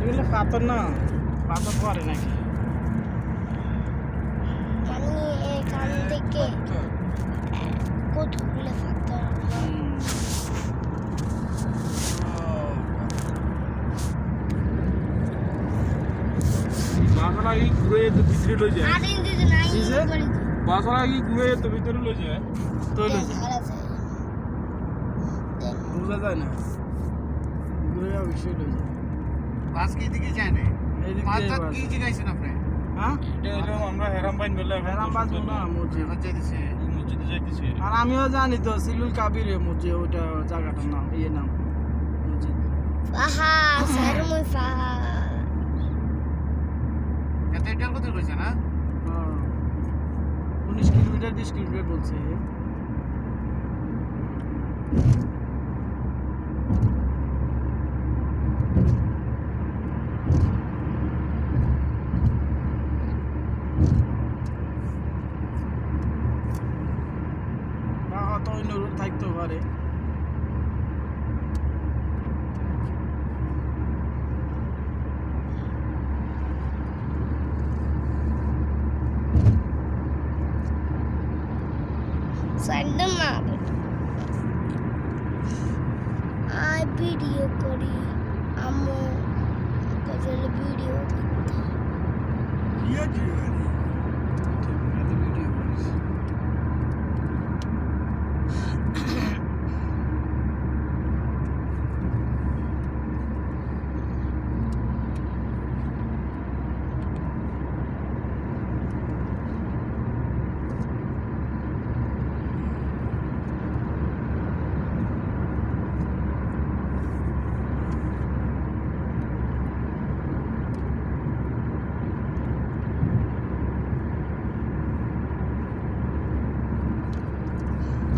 এগুলো পাথর না? পাথর পরে নাকি? মানে এখান থেকে কতগুলো পাথর বাসরা কি ঘুরে তো ভিতরে লই যায় বাসরা কি ঘুরে তো ভিতরে লই যায়। আর আছে দেন বোঝা যায় না যায় বাস কি দিকে যায় না। এইদিক মাছ দিয়ে টাত বাস। কি জিগাইছেন আপনি? হ্যাঁ? এটা হলো আমরা হেরাম বাইন বলে হেরাম মসজিদ যাইতেছে। মসজিদে যাইতেছি। আর আমিও জানি তো সিলুল কাবির মসজিদ ওইটা জায়গাটার নাম ইয়ে নাম মসজিদ। পাহাড় স্যার মুই পাহাড় এত এটার কথা কইছে না হ্যাঁ। উনিশ কিলোমিটার বিশ কিলোমিটার বলছে। পারে স্যান্ডেল না আই ভিডিও করি আম্মু গজল ভিডিও করতে ঠিক আছে ভিডিও করিস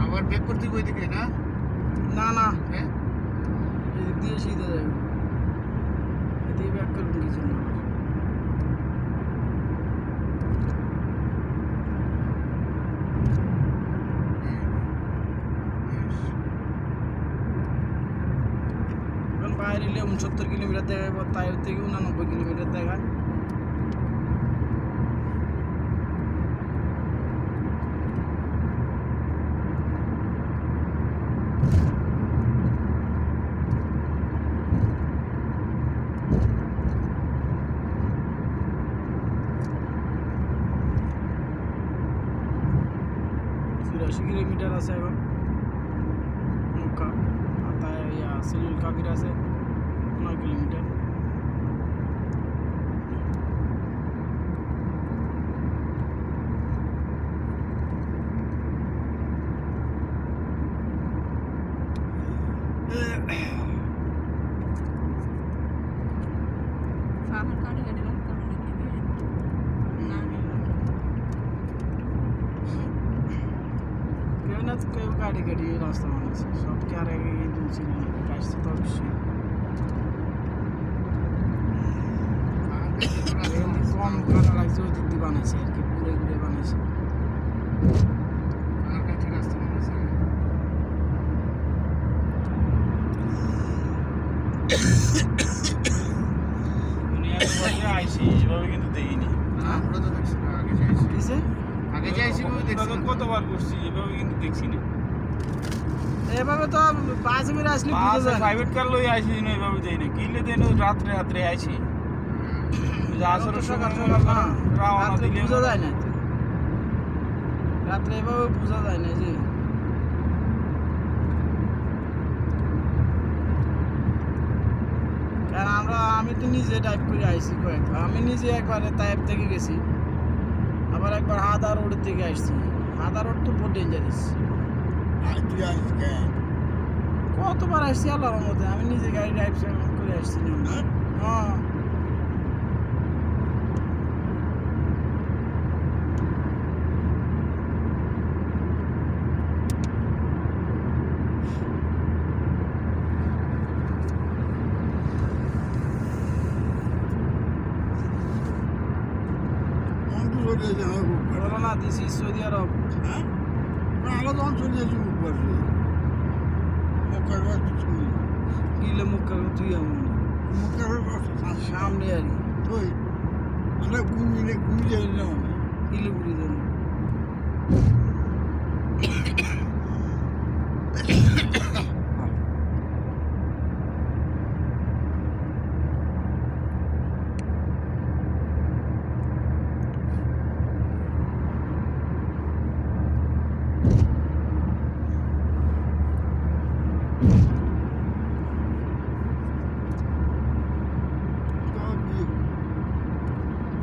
আবার ব্যাক করতে কই দিকে না না না হ্যাঁ এদিক দিয়ে সিধে যাবে এদিকে ব্যাক করবেন কিছু না এখন বাইরে এলে উনসত্তর কিলোমিটার দেখায় বা তাই থেকে উনানব্বই কিলোমিটার দেখায়। চুরাশি কিলোমিটার আছে এখন। মুখা তাই সিলুল কাবির আছে নয় কিলোমিটার কেউ না কেউ গাড়ি গাড়ি রাস্তা বানাচ্ছে সব কি আর আগে ছিল না কাজটা তো অবশ্যই কম কাটা লাগছে ওই দিক দিয়ে বানাইছে আর কি ঘুরে ঘুরে বানাইছে। আমরা কতবার করছি এভাবে কিন্তু দেখছি না এভাবে তো বাস করে আসলে প্রাইভেট কার লই আইছি না এভাবে দেই না কিলে দেন রাত্রে রাত্রে আইছি রাত্রে বোঝা যায় না। তো। রাত্রে এভাবে বোঝা যায় না যে। কারণ আমরা আমি তো নিজে টাইপ করে আইছি কয়েকবার আমি নিজে একবার টাইপ থেকে গেছি। আবার একবার হাদা রোড থেকে আসছি। হাদা রোড তো বহুত ডেঞ্জারাস কতবার আসছি আল্লাহর মধ্যে আমি নিজে গাড়ি ড্রাইভ করে আসছি না। হ্যাঁ বলো না দিস ইজ সৌদি আরব করবার কিছু নেই গিলে মুখ কাকে তুই এমন। মুখ সামনে সামনে আর তুই আমরা ঘুমিয়ে ঘুমিয়ে যাই ইলে গিলে ঘুরে দেন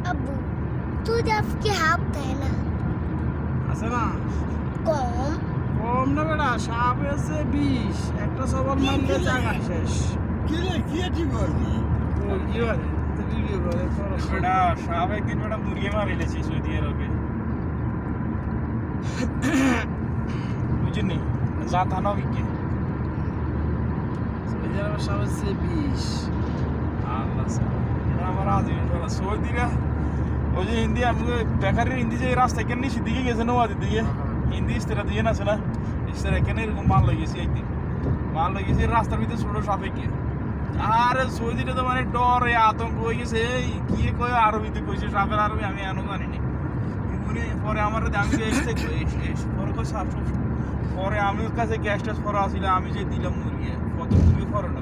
আব্বু তুই আজকে হাফ দেয় না। আছে না? কম। কম না বেটা সাপ এসে বিষ একটা সবার মারলে জায়গা শেষ। কি রে কি আছে বলছি ও কি করে ভিডিও করে বেটা সাপ একদিন বেটা মুরগি মারি লেছি সৌদি আরবে বুঝলি জাত আনো কি সৌদি আরবের সাপ এসে বিষ আল্লাহ। এরা আমার বলা সৌদিরা ওই যে হিন্দি আমি বেকারের হিন্দি যে রাস্তা কেন নিচের দিকে গেছে নবাদের দিকে হিন্দি ইস্তেরা দিয়ে আছে না ইস্তেরা এখানে এরকম মাল লই গেছি একদিন মাল লই গেছি রাস্তার ভিতরে ছোট সাপে গিয়ে আরে সৌদিটা তো মানে ডরে আতঙ্ক হয়ে গেছে এই কি কয় আরবিতে কইছে সাপের আরবি আমি এখনও জানি না পরে আমার আমি পরে কই সাপ পরে আমি ওর কাছে গ্যাস ট্যাস করা আসলে আমি যে দিলাম মুরগি কত মুরগি করে না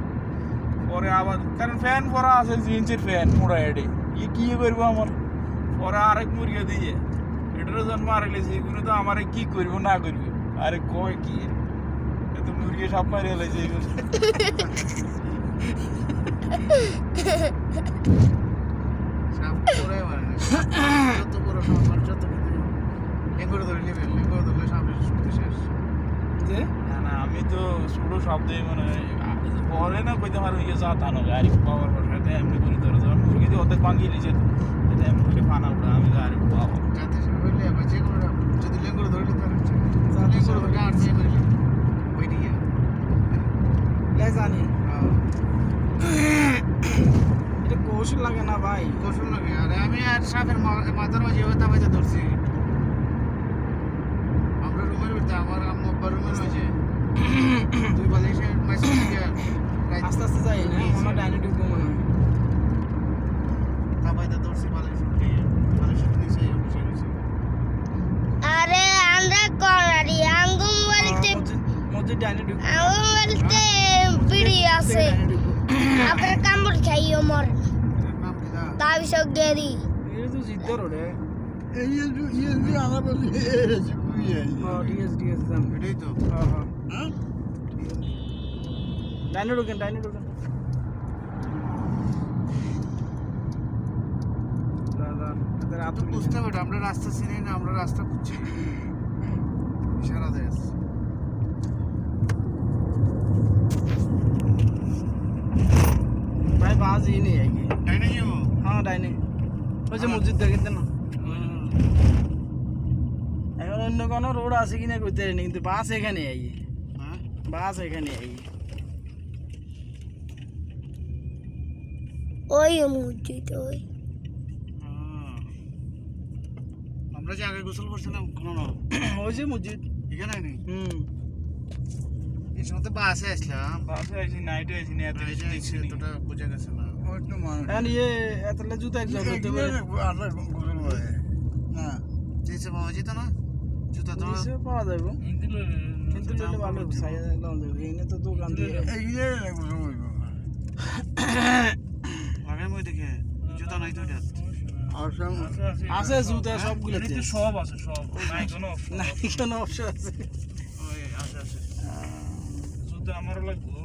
পরে আবার কারণ ফ্যান পরা আছে জিন্সের ফ্যান মোড়া এডে কি করব আমার পরে আরেক মুরগি দিয়ে এটারও জন্ম আর লেছে এগুলো তো আমারে কি করব না করব? আরে কয় কি? এর? এ তো মুরগি সব মারিয়ে লেছে এগুলো আমি তো ছোট শব্দে মানে পরে না কইতে পারব ইয়ে যা তা নয় আরে পাওয়ার সাথে এমনি করে ধরে যখন মুরগি দিয়ে অর্ধেক ভাঙিয়ে লিছে এটা এমনি করে ফানা উঠে আমি আরে বাবা। যাতে সাপ আবার যে কোনো যদি লেঙ্গুর লেঙ্গুর সাপ আর যে ওই দিকে জানি। এটা কৌশল লাগে না ভাই। কৌশল লাগে। আরে আমি আর সাপের মাথার মাঝে ওটা বাইতে ধরছি। আমরা রুমের ভিতরে আমার আম্মু রুমের মাঝে। দুই বালিশের মাঝে থেকে আস্তে আস্তে যাই না ডাইনি ঢুকবো মনে হয়। বসে রয়েছে। আরে আমরা করারি আঙ্গুম বলতে মসজিদ ডাইনি ঢুকবো। আঙ্গুম বলতে বিড়ি আছে। আপনার কামড় খাইও মর। এটার নাম কি তাৰপিছত গেৰি তো জিদ্দ রোডে এই আমরা বলি হ্যাঁ ঠিক আছে ঠিক আছে এটাই তো। হ্যাঁ হ্যাঁ হ্যাঁ? ডাইনি ঢুকেন ডাইনি ঢুকেন। বুঝতে আমরা রাস্তা চিনি না আমরা রাস্তা বুঝছি ভাই বাজ ই নেই আগে যাব? হ্যাঁ ডাইনি। ওই যে মসজিদ দেখেন না? এখন অন্য কোনো রোড আছে কিনা কইতে কিন্তু বাস এখানে আই। হ্যাঁ? বাস এখানে আই। ওই মসজিদ ওই। আমরা যে আগে গোসল করছিলাম কোনো না। ওই যে মসজিদ। এখানে নেই? হুম। এই সময় তো বাসে আসলাম। বাসে আইসি নাইটে আইসি না এত কিছু দেখছি এতটা বোঝা গেছে না। মানুষ। এখন ইয়ে এতলে জুতা পারে। গোসল করে। না যেসে পাওয়া যেত না? জুতা তো নিচে পাওয়া যাবে কিন্তু কিন্তু লইলে ভালো সাইজ লাগানো যাবে তো দোকান দিয়ে এই যে গোসল করব আগের দেখে জুতা নাই তো এটা সব আছে জুতা সবগুলো সব আছে সব। নাই কোনো না কোনো অপশন আছে। ওই আছে আছে। জুতা আমারও লাগবো।